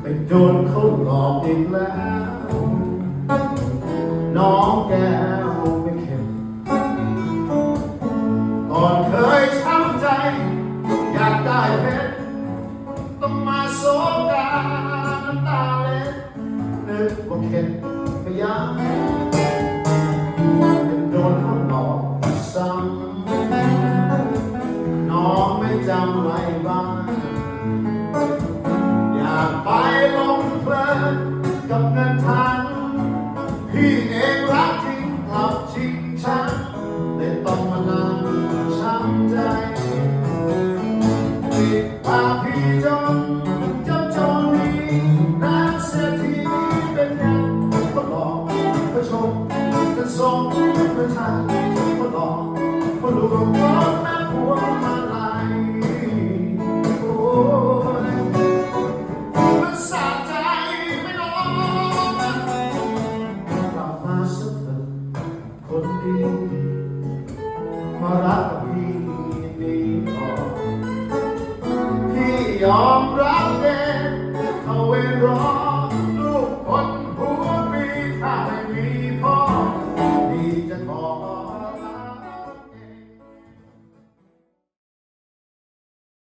ไปโดนเขาหลอกอีกแล้ว น้องแก้ว ก็ส่งก็ทางก็หลอกก็ลวงก็แม่พวมาลัยโอ้ยมันสะใจไม่น้อยกลับมาสักเถอะคนดีมารักกับพี่ดีพอพี่ยอมรับเอง the.